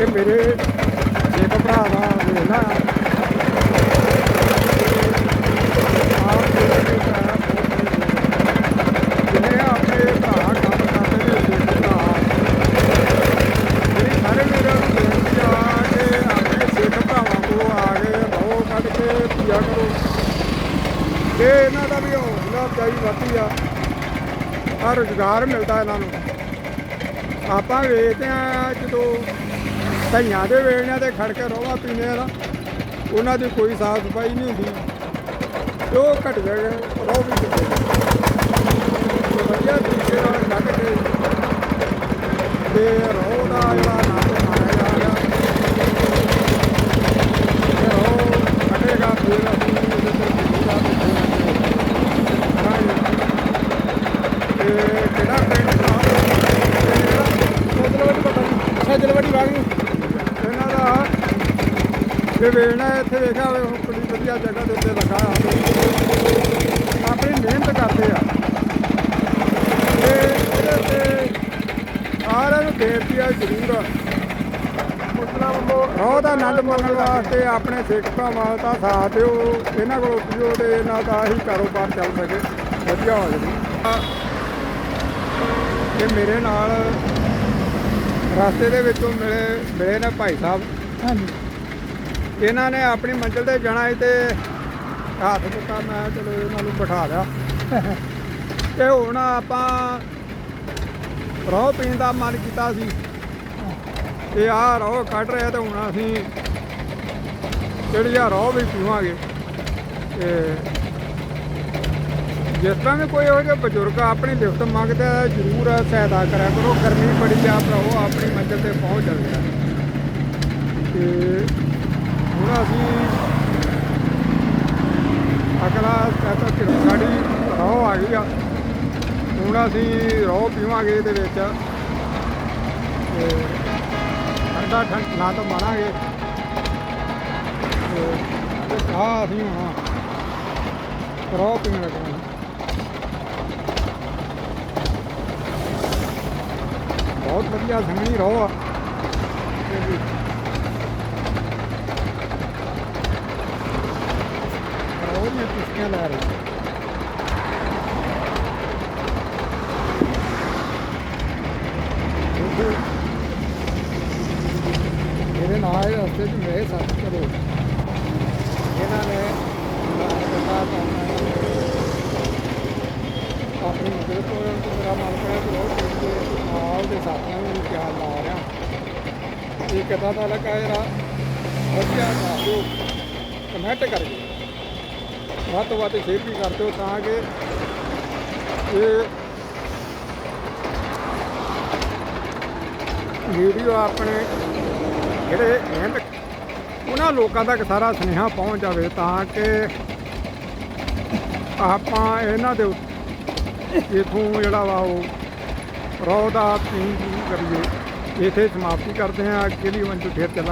ਇਹ ਮੇਰੇ ਇੱਕ ਭਰਾ ਦਾ ਵੇਲਾ। ਆਪਣੇ ਭਰਾ ਕੰਮ ਕਰਦੇ ਆਪਣੇ ਸਿੱਖ ਭਰਾਵਾਂ ਕੋਲ ਆ ਕੇ ਰੋ ਕੇ ਪੂਜਾ ਤੇ ਇਹਨਾਂ ਦਾ ਵੀ ਹੌਸਲਾ ਚਾਹੀ ਵੱਧਦੀ ਆ। ਆ ਰੁਜ਼ਗਾਰ ਮਿਲਦਾ ਇਹਨਾਂ ਨੂੰ। ਆਪਾਂ ਵੇਖਦੇ ਆ ਜਦੋਂ ਧਈਆਂ ਦੇ ਵੇੜਿਆਂ ਤੇ ਖੜ ਕੇ ਰੋਵਾ ਪੀਨੇ ਆ ਨਾ ਉਹਨਾਂ ਦੀ ਕੋਈ ਸਾਫ਼ ਸਫ਼ਾਈ ਨਹੀਂ ਹੁੰਦੀ ਤੇ ਉਹ ਘਟ ਗਏ ਰੋ ਵੀ ਵਧੀਆ ਤਰੀਕੇ ਨਾਲ ਕੱਢ ਕੇ ਤੇ ਰੋ ਦਾ ਜਿਹੜਾ ਨਾਮ ਮਾਰਿਆ ਜਾ ਰਿਹਾ ਤੇ ਰੋ ਕੱਢੇਗਾ ਫਿਰ ਅਸੀਂ ਉਹਦੇ ਤੇ ਜਿੰਦਾ ਤੇ ਕਿਹੜਾ ਪਿੰਡ ਸਜਲਵੜੀ ਵਾਗੀ ਇਹਨਾਂ ਦਾ ਇਹ ਵੇਣਾ ਇੱਥੇ ਵੇਖਿਆ ਹੋਵੇ ਹੁਣ ਬੜੀ ਵਧੀਆ ਜਗ੍ਹਾ ਦੇ ਉੱਤੇ ਲੱਗਾ ਆ। ਆਪਣੀ ਮਿਹਨਤ ਕਰਦੇ ਆ। ਤੇ ਇਹਦੇ ਤੇ ਸਾਰਿਆਂ ਨੂੰ ਬੇਨਤੀ ਆ ਜ਼ਰੂਰ ਰੋਹ ਦਾ ਆਨੰਦ ਮਾਣਨ ਵਾਸਤੇ ਆਪਣੇ ਸਿੱਖ ਭਰਾਵਾਂ ਦਾ ਸਾਥ ਦਿਓ। ਇਹਨਾਂ ਕੋਲ ਪੀਓ ਤੇ ਇਹਨਾਂ ਦਾ ਹੀ ਕਾਰੋਬਾਰ ਚੱਲ ਸਕੇ। ਵਧੀਆ ਹੋ ਜਾਵੇ। ਇਹ ਮੇਰੇ ਨਾਲ ਰਸਤੇ ਦੇ ਵਿੱਚੋਂ ਮਿਲੇ ਮਿਲੇ ਨੇ ਭਾਈ ਸਾਹਿਬ। ਹਾਂਜੀ। ਇਹਨਾਂ ਨੇ ਆਪਣੀ ਮੰਜ਼ਿਲ ਤੇ ਜਾਣਾ ਸੀ ਤੇ ਹੱਥ ਦਿੱਤਾ, ਮੈਂ ਚਲੋ ਇਹਨਾਂ ਨੂੰ ਬਿਠਾ ਲਿਆ। ਤੇ ਹੁਣ ਆਪਾਂ ਰੋਹ ਪੀਣ ਦਾ ਮਨ ਕੀਤਾ ਸੀ। ਤੇ ਆਹ ਰੋਹ ਕੱਢ ਰਿਹਾ ਤੇ ਹੁਣ ਅਸੀਂ ਜਿਹੜੀ ਆ ਰੋਹ ਵੀ ਪੀਵਾਂਗੇ। ਤੇ ਜਿਸ ਤਰ੍ਹਾਂ ਵੀ ਕੋਈ ਹੋ ਜੇ ਬਜ਼ੁਰਗ ਆਪਣੀ ਲਿਫਟ ਮੰਗਦਾ ਜ਼ਰੂਰ ਸਹਾਇਤਾ ਕਰਿਆ ਕਰੋ। ਗਰਮੀ ਬੜੀ ਆ ਭਰਾਓ ਆਪਣੀ ਮੰਜ਼ਿਲ ਤੇ ਪਹੁੰਚ ਜਾਂਦੇ ਆ। ਤੇ ਅਸੀਂ ਅਗਲਾ ਸਟੈਪ ਕਿ ਸਾਡੀ ਰੋਹ ਆ ਗਈ ਆ। ਹੁਣ ਅਸੀਂ ਰੋਹ ਪੀਵਾਂਗੇ ਇਹਦੇ ਵਿੱਚ। ਤੇ ਠੰਡਾ ਠੰਡ ਨਾ ਤਾਂ ਮਾਰਾਂਗੇ। ਤੇ ਆ ਅਸੀਂ ਹੁਣ ਰੋਹ ਪੀਣ ਲੱਗੇ ਬਹੁਤ ਵਧੀਆ ਸੰਗਣੀ ਰੋਹ ਆ। ਤੇ ਵੀ ਰੋਹ ਦੀਆਂ ਚੁਸਕੀਆਂ ਲੈ ਇਹਦੇ ਨਾਲ ਰਸਤੇ 'ਚ ਮੇਰੇ ਸਾਥ ਕਰੋ ਇਹਨਾਂ ਨੇ ਬਤਾ ਆਪਣੀ ਮਦਦ ਤੋਂ ਮੇਰਾ ਮਨ ਕਰਿਆ ਕਿ ਰੋਜ਼ ਤੇ ਨਾਲ ਦੇ ਸਾਥੀਆਂ ਨੂੰ ਪਿਆਰ ਲਾ ਰਿਹਾ। ਇਹ ਕਿੱਦਾਂ ਦਾ ਲੱਗਾ ਇਹਦਾ ਵਧੀਆ ਦੱਸ ਕਮੈਂਟ ਕਰਕੇ। ਵੱਧ ਤੋਂ ਵੱਧ ਸ਼ੇਅਰ ਵੀ ਕਰ ਦਿਓ ਤਾਂ ਕਿ ਇਹ ਵੀਡੀਓ ਆਪਣੇ ਜਿਹੜੇ ਮਿਹਨਤ ਉਹਨਾਂ ਲੋਕਾਂ ਤੱਕ ਸਾਰਾ ਸੁਨੇਹਾ ਪਹੁੰਚ ਜਾਵੇ ਤਾਂ ਕਿ ਆਪਾਂ ਇਹਨਾਂ ਦੇ ਇਥੋਂ ਜਿਹੜਾ ਵਾ ਉਹ ਰੋਹ ਦਾ ਪੀਣ ਸ਼ੁਰੂ ਕਰੀਏ। ਇੱਥੇ ਸਮਾਪਤੀ ਕਰਦੇ ਹਾਂ। ਅੱਗੇ ਅਗਲੀ ਵੰਜੂ ਫੇਰ ਚੱਲਾਂਗੇ।